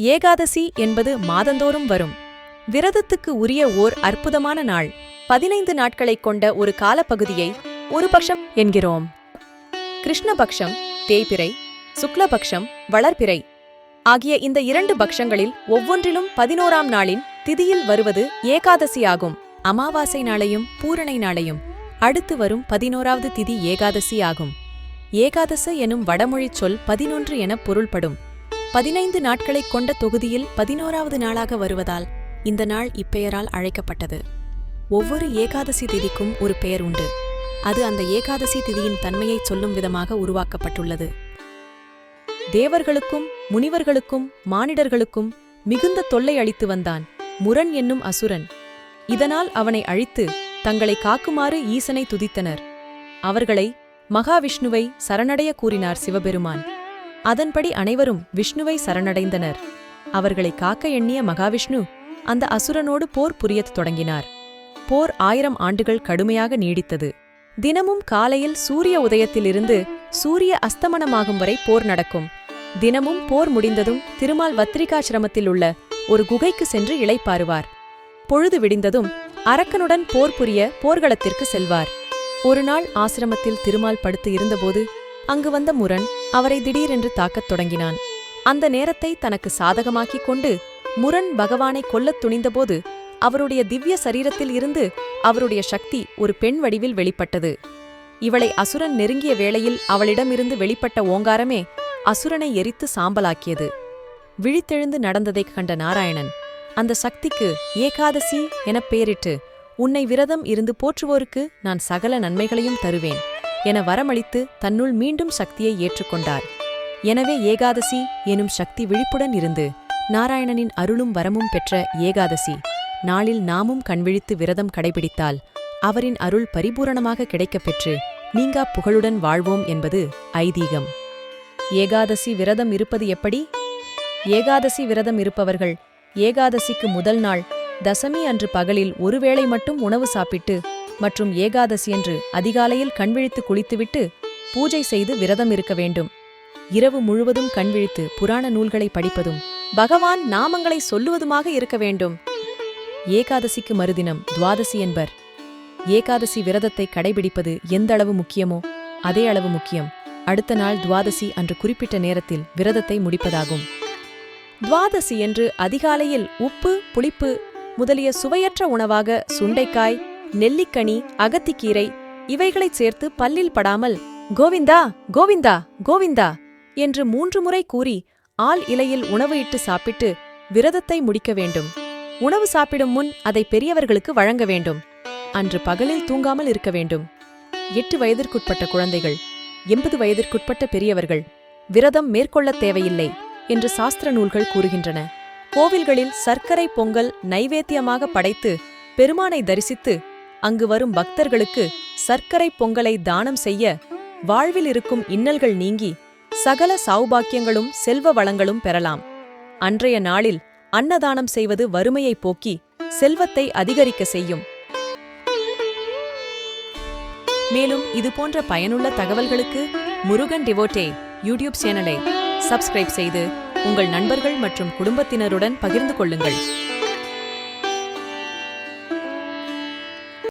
ஏகாதசி என்பது மாதந்தோறும் வரும். விரதத்துக்கு உரிய ஓர் அற்புதமான நாள். பதினைந்து நாட்களைக் கொண்ட ஒரு காலப்பகுதியை ஒரு பக்ஷம் என்கிறோம். கிருஷ்ணபக்ஷம் தேய்பிறை சுக்லபக்ஷம் வளர்பிறை ஆகிய இந்த இரண்டு பக்ஷங்களில் ஒவ்வொன்றிலும் பதினோராம் நாளின் திதியில் வருவது ஏகாதசி ஆகும். அமாவாசை நாளையும் பூரணை நாளையும். அடுத்து வரும் பதினோராவது திதி ஏகாதசி ஆகும். ஏகாதச எனும் வடமொழிச் சொல் பதினொன்று எனப் பொருள்படும். பதினைந்து நாட்களை கொண்ட தொகுதியில் பதினோராவது நாளாக வருவதால் இந்த நாள் இப்பெயரால் அழைக்கப்பட்டது. ஒவ்வொரு ஏகாதசி திதிக்கும் ஒரு பெயர் உண்டு. அது அந்த ஏகாதசி திதியின் தன்மையை சொல்லும் விதமாக உருவாக்கப்பட்டுள்ளது. தேவர்களுக்கும் முனிவர்களுக்கும் மானிடர்களுக்கும் மிகுந்த தொல்லை அளித்து வந்தான் முரண் என்னும் அசுரன். இதனால் அவனை அழித்து தங்களை காக்குமாறு ஈசனை துதித்தனர். அவர்களை மகாவிஷ்ணுவை சரணடைய கூறினார் சிவபெருமான். அதன்படி அனைவரும் விஷ்ணுவை சரணடைந்தனர். அவர்களை காக்க எண்ணிய மகாவிஷ்ணு அந்த அசுரனோடு போர் புரியத் தொடங்கினார். போர் ஆயிரம் ஆண்டுகள் கடுமையாக நீடித்தது. தினமும் காலையில் சூரிய உதயத்திலிருந்து சூரிய அஸ்தமனமாகும் வரை போர் நடக்கும். தினமும் போர் முடிந்ததும் திருமால் வத்திரிகாசிரமத்தில் உள்ள ஒரு குகைக்கு சென்று இளைப்பாருவார் பொழுது விடிந்ததும் அரக்கனுடன் போர் புரிய போர்க்களத்திற்கு செல்வார். ஒரு நாள் ஆசிரமத்தில் திருமால் படுத்து இருந்தபோது அங்கு வந்த முரண் அவரை திடீரென்று தாக்கத் தொடங்கினான். அந்த நேரத்தை தனக்கு சாதகமாக்கிக் கொண்டு முரண் பகவானை கொல்லத் துணிந்தபோது அவருடைய திவ்ய சரீரத்தில் இருந்து அவருடைய சக்தி ஒரு பெண் வடிவில் வெளிப்பட்டது. இவளை அசுரன் நெருங்கிய வேளையில் அவளிடமிருந்து வெளிப்பட்ட ஓங்காரமே அசுரனை எரித்து சாம்பலாக்கியது. விழித்தெழுந்து நடந்ததைக் கண்ட நாராயணன் அந்த சக்திக்கு ஏகாதசி எனப் பெயரிட்டு உன்னை விரதம் இருந்து போற்றுவோருக்கு நான் சகல நன்மைகளையும் தருவேன். என வரமளித்து தன்னுள் மீண்டும் சக்தியை ஏற்றுக்கொண்டார். எனவே ஏகாதசி எனும் சக்தி விழிப்புடன் இருந்து நாராயணனின் அருளும் வரமும் பெற்ற ஏகாதசி நாளில் நாமும் கண்விழித்து விரதம் கடைபிடித்தால் அவரின் அருள் பரிபூரணமாக கிடைக்கப் பெற்று நீங்கா புகழுடன் வாழ்வோம் என்பது ஐதீகம். ஏகாதசி விரதம் இருப்பது எப்படி? ஏகாதசி விரதம் இருப்பவர்கள் ஏகாதசிக்கு முதல் நாள் தசமி அன்று பகலில் ஒருவேளை மட்டும் உணவு சாப்பிட்டு மற்றும் ஏகாதசியன்று அதிகாலையில் கண்விழித்து குளித்துவிட்டு பூஜை செய்து விரதம் இருக்க வேண்டும். இரவு முழுவதும் கண்விழித்து புராண நூல்களை படிப்பதும் பகவான் நாமங்களை சொல்லுவதுமாக இருக்க வேண்டும். ஏகாதசிக்கு மறுதினம் துவாதசி என்பர். ஏகாதசி விரதத்தை கடைபிடிப்பது எந்த அளவு முக்கியமோ அதே அளவு முக்கியம். அடுத்த நாள் துவாதசி அன்று குறிப்பிட்ட நேரத்தில் விரதத்தை முடிப்பதாகும். துவாதசி என்று அதிகாலையில் உப்பு புளிப்பு முதலிய சுவையற்ற உணவாக சுண்டைக்காய் நெல்லிக்கனி அகத்திக்கீரை இவைகளைச் சேர்த்து பல்லில் படாமல் கோவிந்தா கோவிந்தா கோவிந்தா என்று மூன்று முறை கூறி ஆள் இலையில் உணவு இட்டு சாப்பிட்டு விரதத்தை முடிக்க வேண்டும். உணவு சாப்பிடும் முன் அதை பெரியவர்களுக்கு வழங்க வேண்டும். அன்று பகலில் தூங்காமல் இருக்க வேண்டும். எட்டு வயதிற்குட்பட்ட குழந்தைகள் எண்பது வயதிற்குட்பட்ட பெரியவர்கள் விரதம் மேற்கொள்ளத் தேவையில்லை என்று சாஸ்திர நூல்கள் கூறுகின்றன. கோவில்களில் சர்க்கரை பொங்கல் நைவேத்தியமாக படைத்து பெருமானை தரிசித்து அங்கு வரும் பக்தர்களுக்கு சர்க்கரை பொங்கலை தானம் செய்ய வாழ்வில் இருக்கும் இன்னல்கள் நீங்கி சகல சௌபாக்கியங்களும் செல்வ வளங்களும் பெறலாம். அன்றைய நாளில் அன்னதானம் செய்வது வறுமையை போக்கி செல்வத்தை அதிகரிக்க செய்யும். மேலும் இதுபோன்ற பயனுள்ள தகவல்களுக்கு முருகன் டிவோட்டே யூடியூப் சேனலை சப்ஸ்கிரைப் செய்து உங்கள் நண்பர்கள் மற்றும் குடும்பத்தினருடன் பகிர்ந்து கொள்ளுங்கள்.